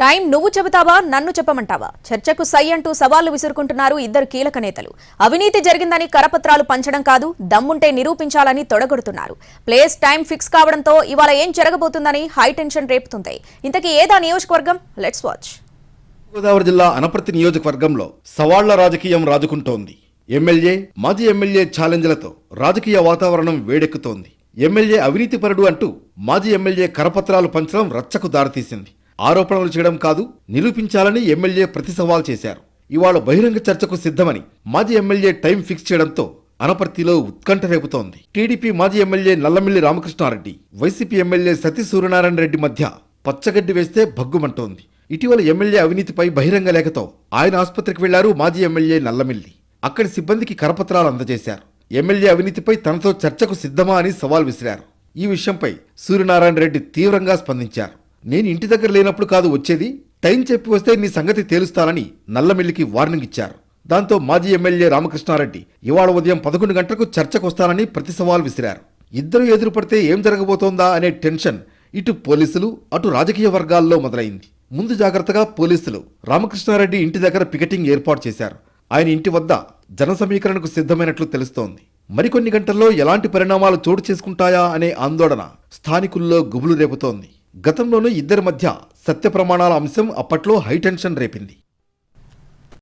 Time నువ్వు చెబుతావా నన్ను చెప్పమంటావా? చర్చకు సై అంటూ సవాళ్ళు విసురుకుంటున్నారు ఇద్దరు కీలక నేతలు. అవినీతి జరిగిందని కరపత్రాలు పంచడం కాదు దమ్ముంటే నిరూపించాలని తొడగొడుతున్నారు. ప్లేస్ టైం ఫిక్స్ కావడంతో ఇవాళ ఏం జరగబోతుందని హై టెన్షన్ రేపుతుంది. ఇంతకీ ఏదా నియోజకవర్గం? లెట్స్ వాచ్ గోదావరి జిల్లా అనపర్తి నియోజకవర్గంలో సవాళ్ళ రాజకీయం రాజుకుంటోంది. ఎమ్మెల్యే మాజీ ఎమ్మెల్యే ఛాలెంజ్లతో రాజకీయ వాతావరణం వేడెక్కుతోంది. ఎమ్మెల్యే అవినీతిపరుడు అంటూ మాజీ ఎమ్మెల్యే కరపత్రాలు పంచడం రచ్చకు దారితీసింది. ఆరోపణలు చేయడం కాదు నిరూపించాలని ఎమ్మెల్యే ప్రతి సవాల్ చేశారు. ఇవాళ బహిరంగ చర్చకు సిద్ధమని మాజీ ఎమ్మెల్యే టైం ఫిక్స్ చేయడంతో అనపర్తిలో ఉత్కంఠ రేపుతోంది. టీడీపీ మాజీ MLA Nallamilli Ramakrishna Reddy YCP MLA Sathi Suryanarayana Reddy మధ్య పచ్చగడ్డి వేస్తే భగ్గుమంటోంది. ఇటీవల ఎమ్మెల్యే అవినీతిపై బహిరంగ లేఖతో ఆయన ఆసుపత్రికి వెళ్ళారు మాజీ ఎమ్మెల్యే నల్లమిల్లి. అక్కడి సిబ్బందికి కరపత్రాలు అందజేశారు. ఎమ్మెల్యే అవినీతిపై తనతో చర్చకు సిద్ధమా అని సవాల్ విసిరారు. ఈ విషయంపై సూర్యనారాయణ రెడ్డి తీవ్రంగా స్పందించారు. నేను ఇంటి దగ్గర లేనప్పుడు కాదు వచ్చేది. టైం చెప్పి వస్తే నీ సంగతి తేలుస్తానని నల్లమిల్లికి వార్నింగ్ ఇచ్చారు. దాంతో మాజీ ఎమ్మెల్యే రామకృష్ణారెడ్డి ఇవాళ ఉదయం పదకొండు గంటలకు చర్చకు వస్తానని ప్రతి సవాల్ విసిరారు. ఇద్దరు ఎదురుపడితే ఏం జరగబోతోందా అనే టెన్షన్ ఇటు పోలీసులు అటు రాజకీయ వర్గాల్లో మొదలైంది. ముందు జాగ్రత్తగా పోలీసులు రామకృష్ణారెడ్డి ఇంటి దగ్గర పికెటింగ్ ఏర్పాటు చేశారు. ఆయన ఇంటి వద్ద జన సమీకరణకు సిద్ధమైనట్లు తెలుస్తోంది. మరికొన్ని గంటల్లో ఎలాంటి పరిణామాలు చోటు చేసుకుంటాయా అనే ఆందోళన స్థానికుల్లో గుబులు రేపుతోంది. గతంలోనూ ఇద్దరి మధ్య సత్య ప్రమాణాల అంశం అప్పట్లో హైటెన్షన్ రేపింది.